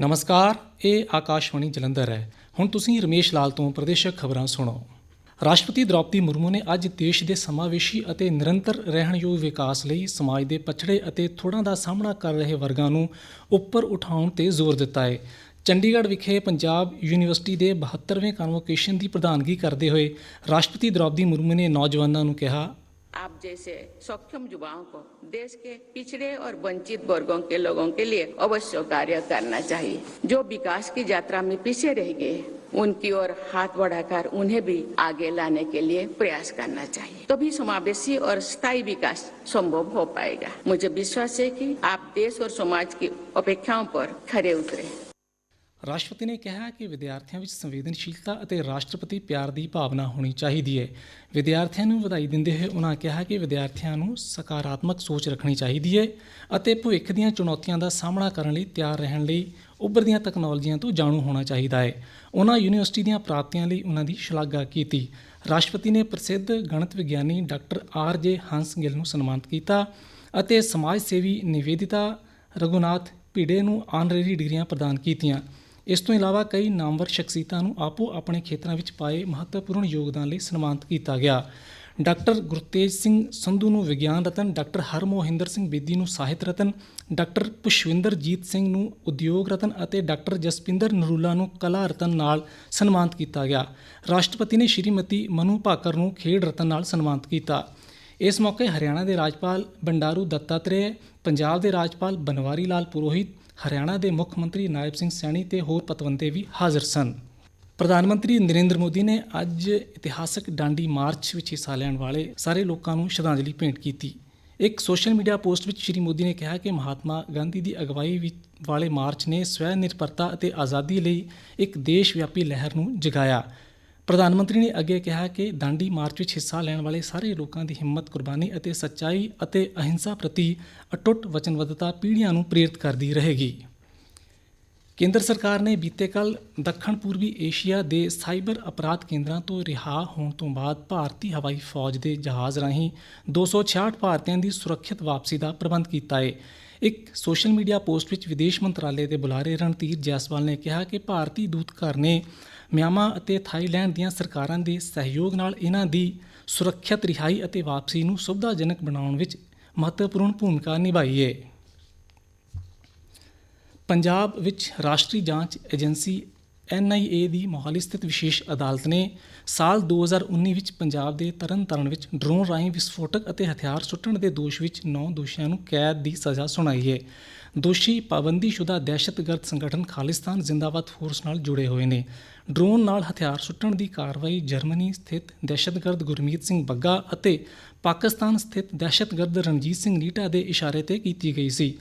ਨਮਸਕਾਰ, ਇਹ ਆਕਾਸ਼ਵਾਣੀ ਜਲੰਧਰ ਹੈ। ਹੁਣ ਤੁਸੀਂ ਰਮੇਸ਼ ਲਾਲ ਤੋਂ ਪ੍ਰਦੇਸ਼ਕ ਖਬਰਾਂ ਸੁਣੋ। ਰਾਸ਼ਟਰਪਤੀ ਦ੍ਰੌਪਦੀ ਮੁਰਮੂ ਨੇ ਅੱਜ ਦੇਸ਼ ਦੇ ਸਮਾਵੇਸ਼ੀ ਅਤੇ ਨਿਰੰਤਰ ਰਹਿਣਯੋਗ ਵਿਕਾਸ ਲਈ ਸਮਾਜ ਦੇ ਪਛੜੇ ਅਤੇ ਥੋੜਾਂ ਦਾ ਸਾਹਮਣਾ ਕਰ ਰਹੇ ਵਰਗਾਂ ਨੂੰ ਉੱਪਰ ਉਠਾਉਣ ਤੇ ਜ਼ੋਰ ਦਿੱਤਾ ਹੈ। ਚੰਡੀਗੜ੍ਹ ਵਿਖੇ ਪੰਜਾਬ ਯੂਨੀਵਰਸਿਟੀ ਦੇ 72ਵੇਂ ਕਨਵੋਕੇਸ਼ਨ ਦੀ ਪ੍ਰਧਾਨਗੀ ਕਰਦੇ ਹੋਏ ਰਾਸ਼ਟਰਪਤੀ ਦ੍ਰੌਪਦੀ ਮੁਰਮੂ ਨੇ ਨੌਜਵਾਨਾਂ ਨੂੰ ਕਿਹਾ आप जैसे सक्षम युवाओं को देश के पिछड़े और वंचित वर्गों के लोगों के लिए अवश्य कार्य करना चाहिए। जो विकास की यात्रा में पीछे रह गए उनकी ओर हाथ बढ़ाकर उन्हें भी आगे लाने के लिए प्रयास करना चाहिए। तभी तो समावेशी और स्थायी विकास संभव हो पाएगा। मुझे विश्वास है कि आप देश और समाज की अपेक्षाओं पर खरे उतरे। ਰਾਸ਼ਟਰਪਤੀ ਨੇ ਕਿਹਾ ਕਿ ਵਿਦਿਆਰਥੀਆਂ ਵਿੱਚ ਸੰਵੇਦਨਸ਼ੀਲਤਾ ਅਤੇ ਰਾਸ਼ਟਰਪਤੀ ਪਿਆਰ ਦੀ ਭਾਵਨਾ ਹੋਣੀ ਚਾਹੀਦੀ ਹੈ। ਵਿਦਿਆਰਥੀਆਂ ਨੂੰ ਵਧਾਈ ਦਿੰਦੇ ਹੋਏ ਉਨ੍ਹਾਂ ਕਿਹਾ ਕਿ ਵਿਦਿਆਰਥੀਆਂ ਨੂੰ ਸਕਾਰਾਤਮਕ ਸੋਚ ਰੱਖਣੀ ਚਾਹੀਦੀ ਹੈ ਅਤੇ ਭਵਿੱਖ ਦੀਆਂ ਚੁਣੌਤੀਆਂ ਦਾ ਸਾਹਮਣਾ ਕਰਨ ਲਈ ਤਿਆਰ ਰਹਿਣ ਲਈ ਉੱਭਰਦੀਆਂ ਤਕਨਾਲੋਜੀਆਂ ਤੋਂ ਜਾਣੂ ਹੋਣਾ ਚਾਹੀਦਾ ਹੈ। ਉਹਨਾਂ ਯੂਨੀਵਰਸਿਟੀ ਦੀਆਂ ਪ੍ਰਾਪਤੀਆਂ ਲਈ ਉਹਨਾਂ ਦੀ ਸ਼ਲਾਘਾ ਕੀਤੀ। ਰਾਸ਼ਟਰਪਤੀ ਨੇ ਪ੍ਰਸਿੱਧ ਗਣਿਤ ਵਿਗਿਆਨੀ ਡਾਕਟਰ ਆਰ ਜੇ ਹੰਸ ਗਿੱਲ ਨੂੰ ਸਨਮਾਨਿਤ ਕੀਤਾ ਅਤੇ ਸਮਾਜ ਸੇਵੀ ਨਿਵੇਦਿਤਾ ਰਘੁਨਾਥ ਭਿੜੇ ਨੂੰ ਆਨਰੇਰੀ ਡਿਗਰੀਆਂ ਪ੍ਰਦਾਨ ਕੀਤੀਆਂ। ਇਸ ਤੋਂ ਇਲਾਵਾ ਕਈ ਨਾਮਵਰ ਸ਼ਖਸੀਅਤਾਂ ਨੂੰ ਆਪੋ ਆਪਣੇ ਖੇਤਰਾਂ ਵਿੱਚ ਪਾਏ ਮਹੱਤਵਪੂਰਨ ਯੋਗਦਾਨ ਲਈ ਸਨਮਾਨਿਤ ਕੀਤਾ ਗਿਆ। ਡਾਕਟਰ ਗੁਰਤੇਜ ਸਿੰਘ ਸੰਧੂ ਨੂੰ ਵਿਗਿਆਨ ਰਤਨ, ਡਾਕਟਰ ਹਰਮੋਹਿੰਦਰ ਸਿੰਘ ਬੇਦੀ ਨੂੰ ਸਾਹਿਤ ਰਤਨ, ਡਾਕਟਰ ਪੁਸ਼ਵਿੰਦਰਜੀਤ ਸਿੰਘ ਨੂੰ ਉਦਯੋਗ ਰਤਨ ਅਤੇ ਡਾਕਟਰ ਜਸਪਿੰਦਰ ਨਰੂਲਾ ਨੂੰ ਕਲਾ ਰਤਨ ਨਾਲ ਸਨਮਾਨਿਤ ਕੀਤਾ ਗਿਆ। ਰਾਸ਼ਟਰਪਤੀ ਨੇ ਸ਼੍ਰੀਮਤੀ ਮਨੂ ਭਾਕਰ ਨੂੰ ਖੇਡ ਰਤਨ ਨਾਲ ਸਨਮਾਨਿਤ ਕੀਤਾ। ਇਸ ਮੌਕੇ ਹਰਿਆਣਾ ਦੇ ਰਾਜਪਾਲ ਬੰਡਾਰੂ ਦੱਤਾਤਰੇయ ਪੰਜਾਬ ਦੇ ਰਾਜਪਾਲ ਬਨਵਾਰੀ ਲਾਲ ਪੁਰੋਹਿਤ ਹਰਿਆਣਾ ਦੇ ਮੁੱਖ ਮੰਤਰੀ ਨਾਇਬ ਸਿੰਘ ਸੈਣੀ ਤੇ ਹੋਰ ਪਤਵੰਤੇ ਵੀ ਹਾਜ਼ਰ ਸਨ। ਪ੍ਰਧਾਨ ਮੰਤਰੀ ਨਰਿੰਦਰ ਮੋਦੀ ਨੇ ਅੱਜ ਇਤਿਹਾਸਕ ਡਾਂਡੀ ਮਾਰਚ ਵਿੱਚ ਹਿੱਸਾ ਲੈਣ ਵਾਲੇ ਸਾਰੇ ਲੋਕਾਂ ਨੂੰ ਸ਼ਰਧਾਂਜਲੀ ਭੇਂਟ ਕੀਤੀ। ਇੱਕ ਸੋਸ਼ਲ ਮੀਡੀਆ ਪੋਸਟ ਵਿੱਚ ਸ਼੍ਰੀ ਮੋਦੀ ਨੇ ਕਿਹਾ ਕਿ ਮਹਾਤਮਾ ਗਾਂਧੀ ਦੀ ਅਗਵਾਈ ਵਿੱਚ ਵਾਲੇ ਮਾਰਚ ਨੇ ਸਵੈ ਨਿਰਭਰਤਾ ਅਤੇ ਆਜ਼ਾਦੀ ਲਈ ਇੱਕ ਦੇਸ਼ ਵਿਆਪੀ ਲਹਿਰ ਨੂੰ ਜਗਾਇਆ। ਪ੍ਰਧਾਨ ਮੰਤਰੀ ਨੇ ਅੱਗੇ ਕਿਹਾ ਕਿ ਦਾਂਡੀ ਮਾਰਚ ਵਿੱਚ ਹਿੱਸਾ ਲੈਣ ਵਾਲੇ ਸਾਰੇ ਲੋਕਾਂ ਦੀ ਹਿੰਮਤ, ਕੁਰਬਾਨੀ ਅਤੇ ਸੱਚਾਈ ਅਤੇ ਅਹਿੰਸਾ ਪ੍ਰਤੀ ਅਟੁੱਟ ਵਚਨਬੱਧਤਾ ਪੀੜ੍ਹੀਆਂ ਨੂੰ ਪ੍ਰੇਰਿਤ ਕਰਦੀ ਰਹੇਗੀ। ਕੇਂਦਰ ਸਰਕਾਰ ਨੇ ਬੀਤੇ ਕੱਲ ਦੱਖਣ ਪੂਰਬੀ ਏਸ਼ੀਆ ਦੇ ਸਾਈਬਰ ਅਪਰਾਧ ਕੇਂਦਰਾਂ ਤੋਂ ਰਿਹਾ ਹੋਣ ਤੋਂ ਬਾਅਦ ਭਾਰਤੀ ਹਵਾਈ ਫੌਜ ਦੇ ਜਹਾਜ਼ ਰਾਹੀਂ 266 ਭਾਰਤੀਆਂ ਦੀ ਸੁਰੱਖਿਅਤ ਵਾਪਸੀ ਦਾ ਪ੍ਰਬੰਧ ਕੀਤਾ ਹੈ ਇੱਕ ਸੋਸ਼ਲ ਮੀਡੀਆ ਪੋਸਟ ਵਿੱਚ ਵਿਦੇਸ਼ ਮੰਤਰਾਲੇ ਦੇ ਬੁਲਾਰੇ ਰਣਧੀਰ ਜੈਸਵਾਲ ਨੇ ਕਿਹਾ ਕਿ ਭਾਰਤੀ ਦੂਤਘਰ ਨੇ ਮਿਆਂਮਾਰ ਅਤੇ ਥਾਈਲੈਂਡ ਦੀਆਂ ਸਰਕਾਰਾਂ ਦੇ ਸਹਿਯੋਗ ਨਾਲ ਇਹਨਾਂ ਦੀ ਸੁਰੱਖਿਅਤ ਰਿਹਾਈ ਅਤੇ ਵਾਪਸੀ ਨੂੰ ਸੁਵਿਧਾਜਨਕ ਬਣਾਉਣ ਵਿੱਚ ਮਹੱਤਵਪੂਰਨ ਭੂਮਿਕਾ ਨਿਭਾਈ ਹੈ ਪੰਜਾਬ ਵਿੱਚ ਰਾਸ਼ਟਰੀ ਜਾਂਚ ਏਜੰਸੀ NIA ਦੀ ਮੋਹਾਲੀ ਸਥਿਤ ਵਿਸ਼ੇਸ਼ ਅਦਾਲਤ ਨੇ ਸਾਲ 2019 ਵਿੱਚ ਪੰਜਾਬ ਦੇ ਤਰਨਤਾਰਨ ਵਿੱਚ ਡਰੋਨ ਰਾਹੀਂ ਵਿਸਫੋਟਕ ਅਤੇ ਹਥਿਆਰ ਸੁੱਟਣ ਦੇ ਦੋਸ਼ ਵਿੱਚ 9 ਦੋਸ਼ੀਆਂ ਨੂੰ ਕੈਦ ਦੀ ਸਜ਼ਾ ਸੁਣਾਈ ਹੈ। ਦੋਸ਼ੀ ਪਾਬੰਦੀਸ਼ੁਦਾ ਦਹਿਸ਼ਤਗਰਦ ਸੰਗਠਨ ਖਾਲਿਸਤਾਨ ਜ਼ਿੰਦਾਬਾਦ ਫੋਰਸ ਨਾਲ ਜੁੜੇ ਹੋਏ ਨੇ। ਡਰੋਨ ਨਾਲ ਹਥਿਆਰ ਸੁੱਟਣ ਦੀ ਕਾਰਵਾਈ ਜਰਮਨੀ ਸਥਿਤ ਦਹਿਸ਼ਤਗਰਦ ਗੁਰਮੀਤ ਸਿੰਘ ਬੱਗਾ ਅਤੇ ਪਾਕਿਸਤਾਨ ਸਥਿਤ ਦਹਿਸ਼ਤਗਰਦ ਰਣਜੀਤ ਸਿੰਘ ਨੀਟਾ ਦੇ ਇਸ਼ਾਰੇ ਤੇ ਕੀਤੀ ਗਈ ਸੀ।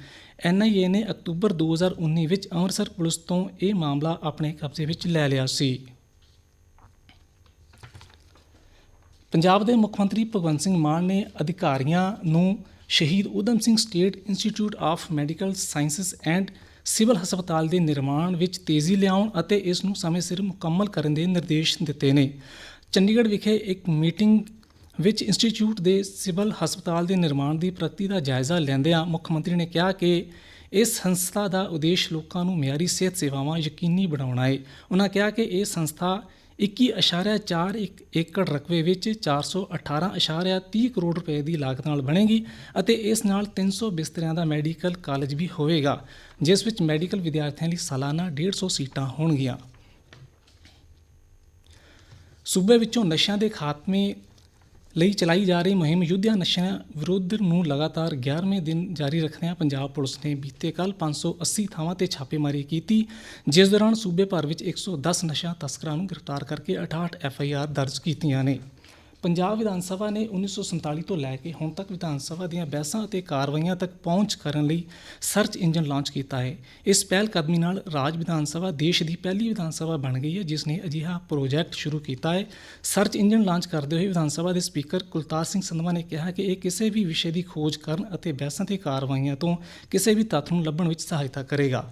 ਐਨਆਈਏ ਨੇ ਅਕਤੂਬਰ 2019 ਵਿੱਚ ਅੰਮ੍ਰਿਤਸਰ ਪੁਲਿਸ ਤੋਂ ਇਹ ਮਾਮਲਾ ਆਪਣੇ ਕਬਜ਼ੇ ਵਿੱਚ ਲੈ ਲਿਆ ਸੀ। ਪੰਜਾਬ ਦੇ ਮੁੱਖ ਮੰਤਰੀ ਭਗਵੰਤ ਸਿੰਘ ਮਾਨ ਨੇ ਅਧਿਕਾਰੀਆਂ ਨੂੰ Shaheed Udham Singh state institute of medical sciences and civil ਹਸਪਤਾਲ ਦੇ ਨਿਰਮਾਣ ਵਿੱਚ ਤੇਜ਼ੀ ਲਿਆਉਣ ਅਤੇ ਇਸ ਨੂੰ ਸਮੇਂ ਸਿਰ ਮੁਕੰਮਲ ਕਰਨ ਦੇ ਨਿਰਦੇਸ਼ ਦਿੱਤੇ ਨੇ। ਚੰਡੀਗੜ੍ਹ ਵਿਖੇ ਇੱਕ ਮੀਟਿੰਗ ਵਿੱਚ ਇੰਸਟੀਚਿਊਟ ਦੇ ਸਿਵਲ ਹਸਪਤਾਲ ਦੇ ਨਿਰਮਾਣ ਦੀ ਪ੍ਰਗਤੀ ਦਾ ਜਾਇਜ਼ਾ ਲੈਂਦਿਆਂ ਮੁੱਖ ਮੰਤਰੀ ਨੇ ਕਿਹਾ ਕਿ ਇਸ ਸੰਸਥਾ ਦਾ ਉਦੇਸ਼ ਲੋਕਾਂ ਨੂੰ ਮਿਆਰੀ ਸਿਹਤ ਸੇਵਾਵਾਂ ਯਕੀਨੀ ਬਣਾਉਣਾ ਹੈ ਉਹਨਾਂ ਕਿਹਾ ਕਿ ਇਹ ਸੰਸਥਾ 21.4 ਏਕੜ ਰਕਬੇ ਵਿੱਚ 418.30 ਕਰੋੜ ਰੁਪਏ ਦੀ ਲਾਗਤ ਨਾਲ ਬਣੇਗੀ ਅਤੇ ਇਸ ਨਾਲ 300 ਬਿਸਤਰਿਆਂ ਦਾ ਮੈਡੀਕਲ ਕਾਲਜ ਵੀ ਹੋਵੇਗਾ, ਜਿਸ ਵਿੱਚ ਮੈਡੀਕਲ ਵਿਦਿਆਰਥੀਆਂ ਲਈ ਸਾਲਾਨਾ 150 ਸੀਟਾਂ ਹੋਣਗੀਆਂ। ਸੂਬੇ ਵਿੱਚੋਂ ਨਸ਼ਿਆਂ ਦੇ ਖਾਤਮੇ ਲਈ ਚਲਾਈ ਜਾ ਰਹੀ ਮੁਹਿੰਮ ਯੁੱਧਿਆ ਨਸ਼ਿਆਂ ਵਿਰੁੱਧ ਨੂੰ ਲਗਾਤਾਰ 11ਵੇਂ ਦਿਨ ਜਾਰੀ ਰੱਖਦਿਆਂ ਪੰਜਾਬ ਪੁਲਿਸ ਨੇ ਬੀਤੇ ਕੱਲ 580 ਥਾਵਾਂ ਤੇ ਛਾਪੇਮਾਰੀ ਕੀਤੀ, ਜਿਸ ਦੌਰਾਨ ਸੂਬੇ ਭਰ ਵਿੱਚ 110 ਨਸ਼ਾ ਤਸਕਰਾਂ ਨੂੰ ਗ੍ਰਿਫਤਾਰ ਕਰਕੇ 68 ਆਰ ਦਰਜ ਕੀਤੀਆਂ ਨੇ। ਪੰਜਾਬ ਵਿਧਾਨ ਸਭਾ ਨੇ 1947 ਤੋਂ ਲੈ ਕੇ ਹੁਣ ਤੱਕ ਵਿਧਾਨ ਸਭਾ ਦੀਆਂ ਬਹਿਸਾਂ ਅਤੇ ਕਾਰਵਾਈਆਂ ਤੱਕ ਪਹੁੰਚ ਕਰਨ ਲਈ ਸਰਚ ਇੰਜਨ ਲਾਂਚ ਕੀਤਾ ਹੈ। ਇਸ ਪਹਿਲ ਕਦਮੀ ਨਾਲ ਰਾਜ ਵਿਧਾਨ ਸਭਾ ਦੇਸ਼ ਦੀ ਪਹਿਲੀ ਵਿਧਾਨ ਸਭਾ ਬਣ ਗਈ ਹੈ, ਜਿਸ ਨੇ ਅਜਿਹਾ ਪ੍ਰੋਜੈਕਟ ਸ਼ੁਰੂ ਕੀਤਾ ਹੈ। ਸਰਚ ਇੰਜਨ ਲਾਂਚ ਕਰਦੇ ਹੋਏ ਵਿਧਾਨ ਸਭਾ ਦੇ ਸਪੀਕਰ ਕੁਲਤਾਰ ਸਿੰਘ ਸੰਧਵਾ ਨੇ ਕਿਹਾ ਕਿ ਇਹ ਕਿਸੇ ਵੀ ਵਿਸ਼ੇ ਦੀ ਖੋਜ ਕਰਨ ਅਤੇ ਬਹਿਸਾਂ ਤੇ ਕਾਰਵਾਈਆਂ ਤੋਂ ਕਿਸੇ ਵੀ ਤੱਥ ਨੂੰ ਲੱਭਣ ਵਿੱਚ ਸਹਾਇਤਾ ਕਰੇਗਾ।